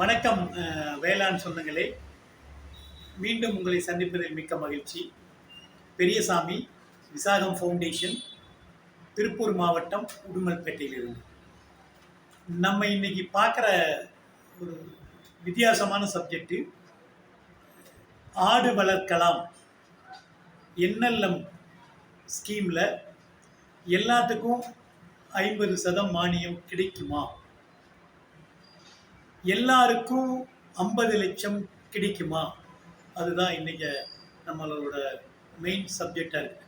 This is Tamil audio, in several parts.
வணக்கம் வேளாண் சொந்தங்களே. மீண்டும் உங்களை சந்திப்பதில் மிக்க மகிழ்ச்சி. பெரியசாமி விசாகம் ஃபவுண்டேஷன் திருப்பூர் மாவட்டம் உடுமல்பேட்டையிலிருந்து. நம்ம இன்னைக்கு பார்க்குற ஒரு வித்தியாசமான சப்ஜெக்டு ஆடு வளர்க்கலாம். என்எல்எம் ஸ்கீமில் எல்லாத்துக்கும் ஐம்பது சதம் மானியம் கிடைக்குமா? எல்லாருக்கும் ஐம்பது லட்சம் கிடைக்குமா? அதுதான் இன்னைக்கு நம்மளோட மெயின் சப்ஜெக்டாக இருக்கு.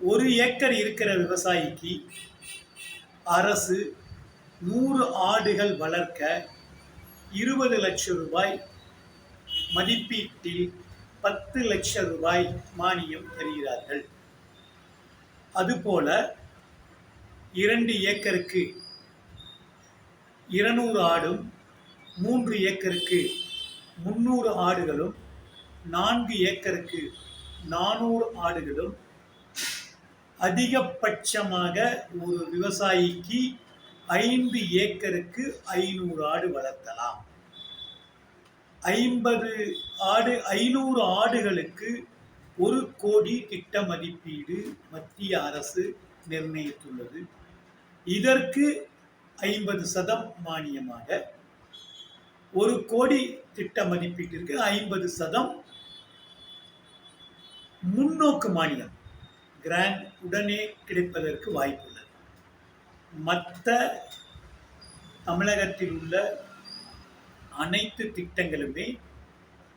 ஒரு ஏக்கர் இருக்கிற விவசாயிக்கு அரசு நூறு ஆடுகள் வளர்க்க இருபது லட்சம் ரூபாய் மதிப்பீட்டில் பத்து லட்சம் ரூபாய் மானியம் தருகிறார்கள். அதுபோல இரண்டு ஏக்கருக்கு இருநூறு ஆடும் மூன்று ஏக்கருக்கு முந்நூறு ஆடுகளும் நான்கு ஏக்கருக்கு நானூறு ஆடுகளும் அதிகபட்சமாக ஒரு விவசாயிக்கு ஐந்து ஏக்கருக்கு ஐநூறு ஆடு வளர்த்தலாம் ஐம்பது ஆடு ஐநூறு ஆடுகளுக்கு ஒரு கோடி திட்ட மதிப்பீடு மத்திய அரசு நிர்ணயித்துள்ளது. இதற்கு ஐம்பது சதம் மானியமாக ஒரு கோடி திட்ட மதிப்பீட்டிற்கு ஐம்பது சதம் முன்னோக்கு மானியம் கிராண்ட் உடனே கிடைப்பதற்கு வாய்ப்புள்ளது. மற்ற தமிழகத்தில் உள்ள அனைத்து திட்டங்களுமே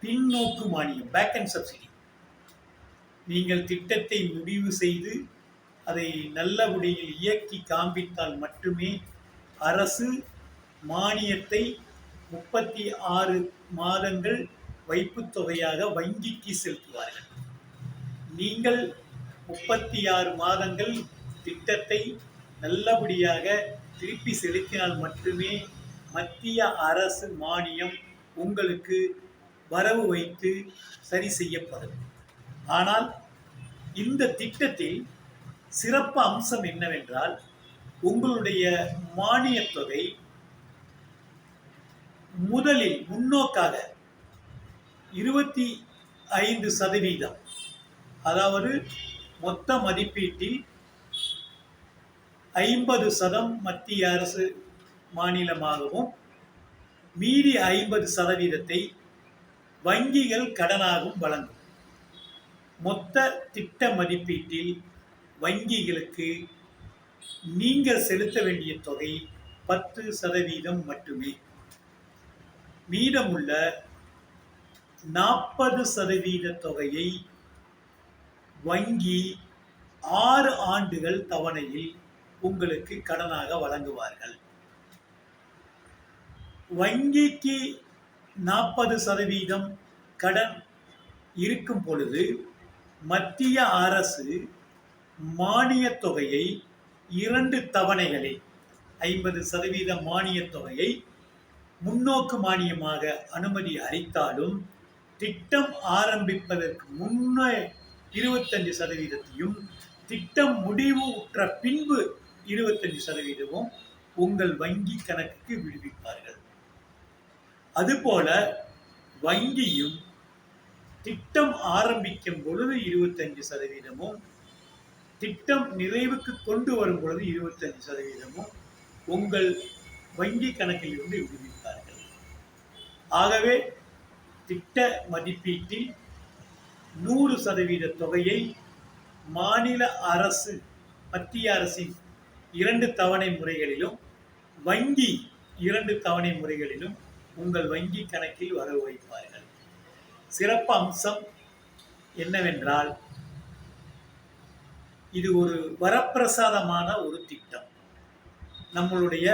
பின்னோக்கு மானியம் பேக் அண்ட் சப்சிடி நீங்கள் திட்டத்தை முடிவு செய்து அதை நல்ல முறையில் இயக்கி காண்பித்தால் மட்டுமே அரசு மானியத்தை முப்பத்தி ஆறு மாதங்கள் வைப்புத் தொகையாக வங்கிக்கு செலுத்துவார்கள். நீங்கள் முப்பத்தி ஆறு மாதங்கள் திட்டத்தை நல்லபடியாக திருப்பி செலுத்தினால் மட்டுமே மத்திய அரசு மானியம் உங்களுக்கு வரவு வைத்து சரி செய்யப்படும். ஆனால் இந்த திட்டத்தில் சிறப்பு அம்சம் என்னவென்றால் உங்களுடைய மானியத் தொகை முதலில் முன்னோக்காக இருபத்தி ஐந்து சதவீதம். அதாவது மொத்த மதிப்பீட்டில் ஐம்பது சதம் மத்திய அரசு மாநிலமாகவும் மீதி ஐம்பது சதவீதத்தை வங்கிகள் கடனாகவும் வழங்கும். மொத்த திட்ட மதிப்பீட்டில் வங்கிகளுக்கு நீங்கள் செலுத்த வேண்டிய தொகை பத்து சதவீதம் மட்டுமே. மீதமுள்ள நாற்பது சதவீத தொகையை வங்கி ஆறு ஆண்டுகள் தவணையில் உங்களுக்கு கடனாக வழங்குவார்கள். வங்கிக்கு நாற்பது சதவீதம் கடன் இருக்கும் பொழுது மத்திய அரசு மானியத் தொகையை இரண்டு தவணைகளில் ஐம்பது சதவீத மானியத் தொகையை முன்னோக்கு மானியமாக அனுமதி அளித்தாலும் திட்டம் ஆரம்பிப்பதற்கு முன்னே இருபத்தஞ்சு சதவீதத்தையும் திட்டம் முடிவு உற்ற பின்பு இருபத்தஞ்சு சதவீதமும் உங்கள் வங்கி கணக்குக்கு விடுவிப்பார்கள். அதுபோல வங்கியும் திட்டம் ஆரம்பிக்கும் பொழுது இருபத்தஞ்சு சதவீதமும் திட்டம் நிறைவுக்கு கொண்டு வரும் பொழுது இருபத்தஞ்சு சதவீதமும் உங்கள் வங்கி கணக்கில் இருந்து விடுவிப்பார்கள். ஆகவே திட்ட மதிப்பீட்டில் நூறு சதவீத தொகையை மாநில அரசு மத்திய அரசின் இரண்டு தவணை முறைகளிலும் வங்கி இரண்டு தவணை முறைகளிலும் உங்கள் வங்கி கணக்கில் வரவு வைப்பார்கள். சிறப்பு அம்சம் என்னவென்றால் இது ஒரு வரப்பிரசாதமான ஒரு திட்டம். நம்மளுடைய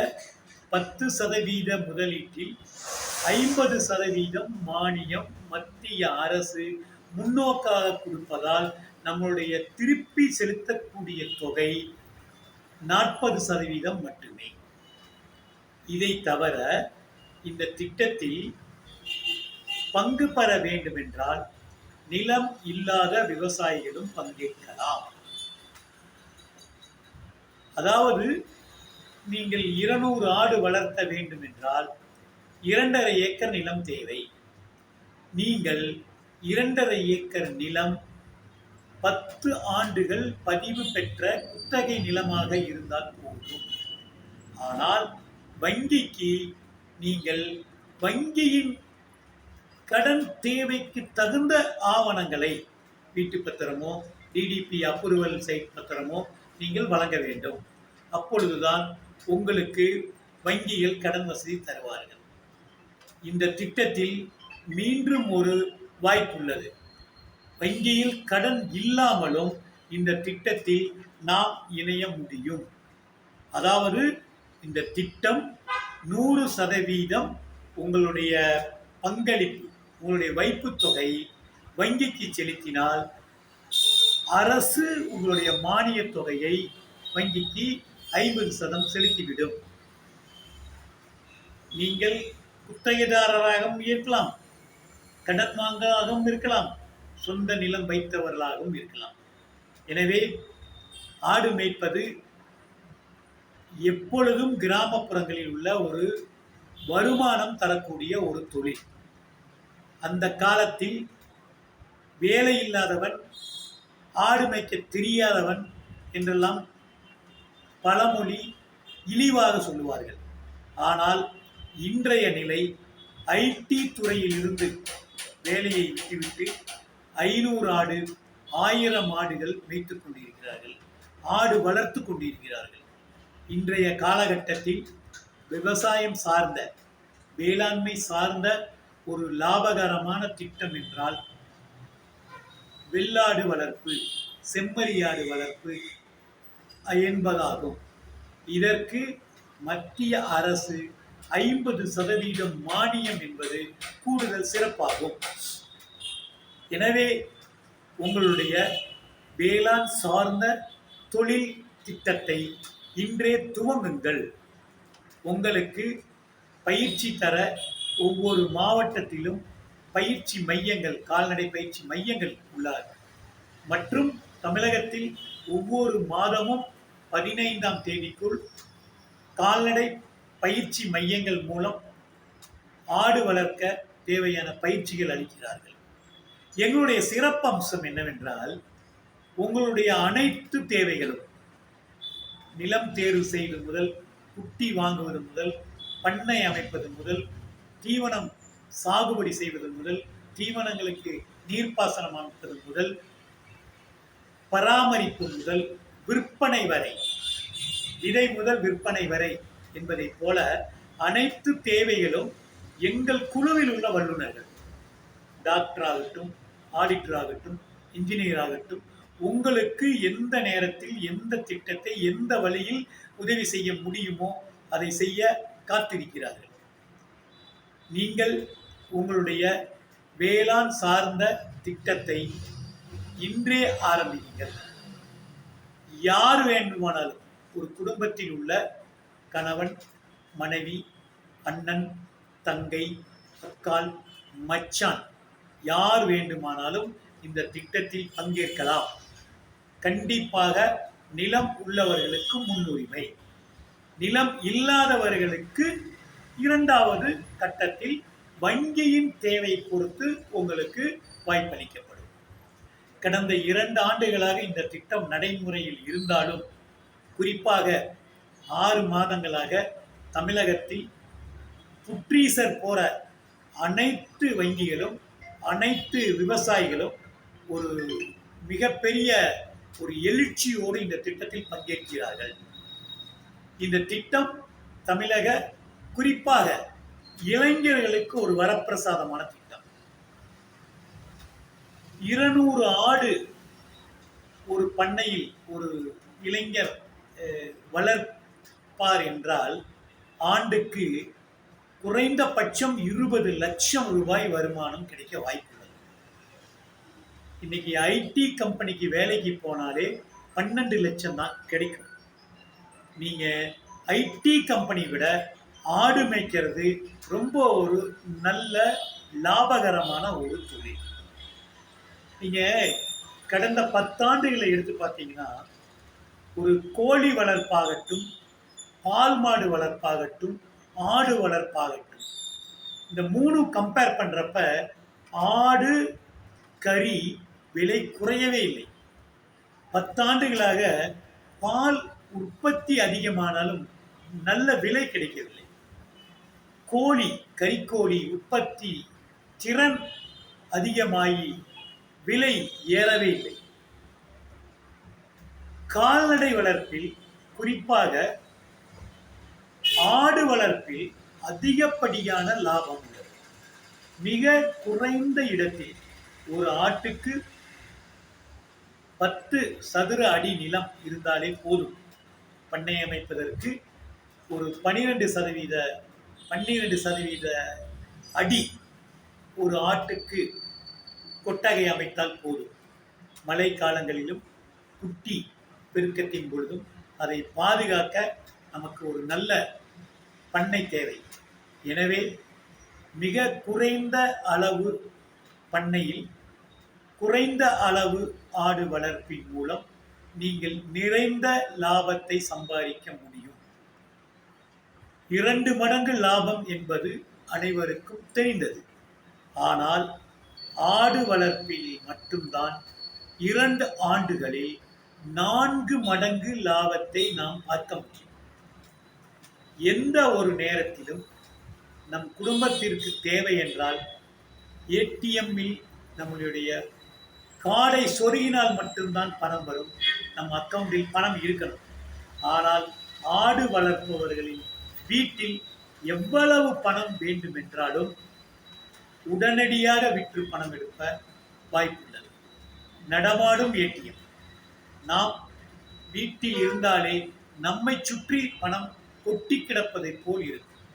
பத்து சதவீத முதலீட்டில் ஐம்பது சதவீதம் மானியம் மத்திய அரசு முன்னோக்காக கொடுப்பதால் நம்மளுடைய திருப்பி செலுத்தக்கூடிய தொகை நாற்பது சதவீதம் மட்டுமே. இதை தவிர இந்த திட்டத்தில் பங்கு பெற வேண்டுமென்றால் நிலம் இல்லாத விவசாயிகளும் பங்கேற்கலாம். அதாவது நீங்கள் இருநூறு ஆடு வளர்த்த வேண்டும் என்றால் இரண்டரை ஏக்கர் நிலம் தேவை. நீங்கள் இரண்டரை ஏக்கர் நிலம் பத்து ஆண்டுகள் பதிவு பெற்ற குத்தகை நிலமாக இருந்தால் போதும். ஆனால் வங்கிக்கு நீங்கள் வங்கியின் கடன் தேவைக்கு தகுந்த ஆவணங்களை வீட்டு பத்திரமோ டிடிபி அப்ரூவல் சைட் பத்திரமோ நீங்கள் வழங்க வேண்டும். அப்பொழுதுதான் உங்களுக்கு வங்கியில் கடன் வசதி தருவார்கள். இந்த திட்டத்தில் மீண்டும் ஒரு வாய்ப்புள்ளது வங்கியில் கடன் இல்லாமலும் இந்த திட்டத்தில் நாம் இணைய முடியும். அதாவது இந்த திட்டம் நூறு சதவீதம் உங்களுடைய பங்களிப்பு உங்களுடைய வைப்புத் தொகை வங்கிக்கு செலுத்தினால் அரசு உங்களுடைய மானியத் தொகையை வங்கிக்கு ஐம்பது சதம் செலுத்திவிடும். நீங்கள் குத்தகைதாரராகவும் இருக்கலாம் கடன்வாங்கலாகவும் இருக்கலாம் சொந்த நிலம் வைத்தவர்களாகவும் இருக்கலாம். எனவே ஆடு மேய்ப்பது எப்பொழுதும் கிராமப்புறங்களில் உள்ள ஒரு வருமானம் தரக்கூடிய ஒரு தொழில். அந்த காலத்தில் வேலை இல்லாதவன் ஆடு மேய்க்க தெரியாதவன் என்றெல்லாம் பழமொழி இழிவாக சொல்லுவார்கள். ஆனால் இன்றைய நிலை ஐடி துறையில் இருந்து வேலையை விட்டுவிட்டு ஐநூறு ஆடு ஆயிரம் ஆடுகள் மேய்த்து கொண்டிருக்கிறார்கள் ஆடு வளர்த்து கொண்டிருக்கிறார்கள். இன்றைய காலகட்டத்தில் விவசாயம் சார்ந்த வேளாண்மை சார்ந்த ஒரு லாபகரமான திட்டம் என்றால் வெள்ளாடு வளர்ப்பு செம்மறியாடு வளர்ப்பு என்பதாகும் இதற்கு மத்திய அரசு ஐம்பது சதவீதம் மானியம் என்பது கூடுதல் சிறப்பாகும். எனவே உங்களுடைய வேளாண் சார்ந்த தொழில் திட்டத்தை இன்றே துவங்குங்கள். உங்களுக்கு பயிற்சி தர ஒவ்வொரு மாவட்டத்திலும் பயிற்சி மையங்கள் கால்நடை பயிற்சி மையங்கள் உள்ளார். மற்றும் தமிழகத்தில் ஒவ்வொரு மாதமும் பதினைந்தாம் தேதிக்குள் கால்நடை பயிற்சி மையங்கள் மூலம் ஆடு வளர்க்க தேவையான பயிற்சிகள் அளிக்கிறார்கள். எங்களுடைய சிறப்பம்சம் என்னவென்றால் உங்களுடைய அனைத்து தேவைகளும் நிலம் தேர்வு செய்வது முதல் குட்டி வாங்குவது முதல் பண்ணை அமைப்பது முதல் தீவனம் சாகுபடி செய்வது முதல் தீவனங்களுக்கு நீர்ப்பாசனம் அமைப்பது முதல் பராமரிப்பு முதல் விற்பனை வரை விதை முதல் விற்பனை வரை என்பதைப் போல அனைத்து தேவைகளும் எங்கள் குழுவில் உள்ள வல்லுநர்கள். டாக்டர் ஆகட்டும் ஆடிட்டர் ஆகட்டும் இன்ஜினியர் ஆகட்டும் உங்களுக்கு எந்த நேரத்தில் எந்த திட்டத்தை எந்த வழியில் உதவி செய்ய முடியுமோ அதை செய்ய காத்திருக்கிறார்கள். நீங்கள் உங்களுடைய வேளாண் சார்ந்த திட்டத்தை இன்றே ஆரம்பியுங்கள். யார் வேண்டுமானாலும் ஒரு குடும்பத்தில் உள்ள கணவன் மனைவி அண்ணன் தங்கை அக்கால் மச்சான் யார் வேண்டுமானாலும் இந்த திட்டத்தில் பங்கேற்கலாம். கண்டிப்பாக நிலம் உள்ளவர்களுக்கு முன்னுரிமை. நிலம் இல்லாதவர்களுக்கு இரண்டாவது கட்டத்தில் வங்கியின் தேவை பொறுத்து உங்களுக்கு வாய்ப்பளிக்கப்படும். கடந்த இரண்டு ஆண்டுகளாக இந்த திட்டம் நடைமுறையில் இருந்தாலும் குறிப்பாக ஆறு மாதங்களாக தமிழகத்தில் புற்றீசர் போற அனைத்து வங்கிகளும் அனைத்து விவசாயிகளும் ஒரு மிகப்பெரிய ஒரு எழுச்சியோடு இந்த திட்டத்தில் பங்கேற்கிறார்கள். இந்த திட்டம் தமிழக குறிப்பாக இளைஞர்களுக்கு ஒரு வரப்பிரசாதமான திட்டம். இருநூறு ஆடு ஒரு பண்ணையில் ஒரு இளைஞர் வளர்ப்பார் என்றால் ஆண்டுக்கு குறைந்தபட்சம் இருபது லட்சம் ரூபாய் வருமானம் கிடைக்க வாய்ப்புள்ளது. இன்னைக்கு ஐடி கம்பெனிக்கு வேலைக்கு போனாலே பன்னெண்டு லட்சம் தான் கிடைக்கும். நீங்க ஐடி கம்பெனி விட ஆடு மேய்க்கிறது ரொம்ப ஒரு நல்ல லாபகரமான ஒரு தொழில். நீங்க கடந்த பத்தாண்டுகளை எடுத்து பார்த்தீங்கன்னா ஒரு கோழி வளர்ப்பாகட்டும் பால் மாடு வளர்ப்பாகட்டும் ஆடு வளர்ப்பாகட்டும் இந்த மூணும் கம்பேர் பண்ணுறப்ப ஆடு கறி விலை குறையவே இல்லை. பத்தாண்டுகளாக பால் உற்பத்தி அதிகமானாலும் நல்ல விலை கிடைக்கவில்லை. கோழி கறிக்கோழி உற்பத்தி திறன் அதிகமாகி விலை ஏறவே இல்லை. கால்நடை வளர்ப்பில் குறிப்பாக ஆடு வளர்ப்பில் அதிகப்படியான லாபம் உள்ளது. மிக குறைந்த இடத்தில் ஒரு ஆட்டுக்கு பத்து சதுர அடி நிலம் இருந்தாலே போதும். பண்ணை அமைப்பதற்கு ஒரு பனிரெண்டு சதவீத பன்னிரெண்டு சதவீத அடி ஒரு ஆட்டுக்கு கொட்டகை அமைத்தால் போதும். மழை காலங்களிலும் குட்டி பெருக்கத்தின் பொழுதும் அதை பாதுகாக்க நமக்கு ஒரு நல்ல பண்ணை தேவை. எனவே மிக குறைந்த அளவு பண்ணையில் குறைந்த அளவு ஆடு வளர்ப்பின் மூலம் நீங்கள் நிறைந்த லாபத்தை சம்பாதிக்க முடியும். இரண்டு மடங்கு லாபம் என்பது அனைவருக்கும் தெரிந்தது. ஆனால் ஆடு வளர்ப்பில் மட்டும்தான் இரண்டு ஆண்டுகளில் நான்கு மடங்கு லாபத்தை நாம் பார்க்க முடியும். எந்த ஒரு நேரத்திலும் நம் குடும்பத்திற்கு தேவை என்றால் ஏடிஎம்மில் நம்மளுடைய கார்டை சொருகினால் மட்டும்தான் பணம் வரும். நம் அக்கௌண்டில் பணம் இருக்கணும். ஆனால் ஆடு வளர்ப்பவர்களின் வீட்டில் எவ்வளவு பணம் வேண்டுமென்றாலும் உடனடியாக விற்று பணம் எடுப்ப வாய்ப்புள்ளது. நடமாடும் ஏடிஎம். நாம் வீட்டில் இருந்தாலே நம்மை சுற்றி பணம் கொட்டி கிடப்பதைப் போல் இருக்கும்.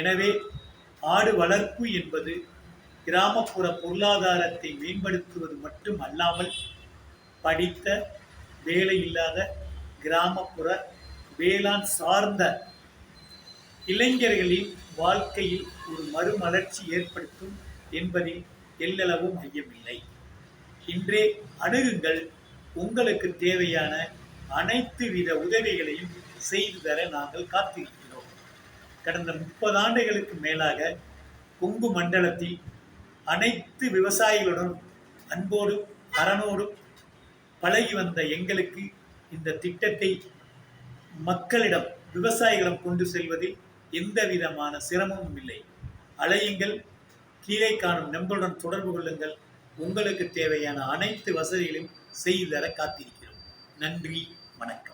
எனவே ஆடு வளர்ப்பு என்பது கிராமப்புற பொருளாதாரத்தை மேம்படுத்துவது மட்டும் அல்லாமல் படித்த வேலை இல்லாத கிராமப்புற வேளாண் சார்ந்த இளைஞர்களின் வாழ்க்கையில் ஒரு மறுமலர்ச்சி ஏற்படுத்தும் என்பதில் எல்லளவும் ஐயமில்லை. இன்றே அணுகுங்கள். உங்களுக்கு தேவையான அனைத்து வித உதவிகளையும் செய்து தர நாங்கள் காத்திருக்கிறோம். கடந்த முப்பது ஆண்டுகளுக்கு மேலாக கொங்கு மண்டலத்தில் அனைத்து விவசாயிகளுடன் அன்போடும் அரணோடும் பழகி வந்த எங்களுக்கு இந்த திட்டத்தை மக்களிடம் விவசாயிகளிடம் கொண்டு செல்வதில் எந்த விதமான சிரமமும் இல்லை. அலையுங்கள் கீழே காணும் நம்பருடன் தொடர்பு கொள்ளுங்கள். உங்களுக்கு தேவையான அனைத்து வசதிகளையும் செய்து தர காத்திருக்கிறோம். நன்றி வணக்கம்.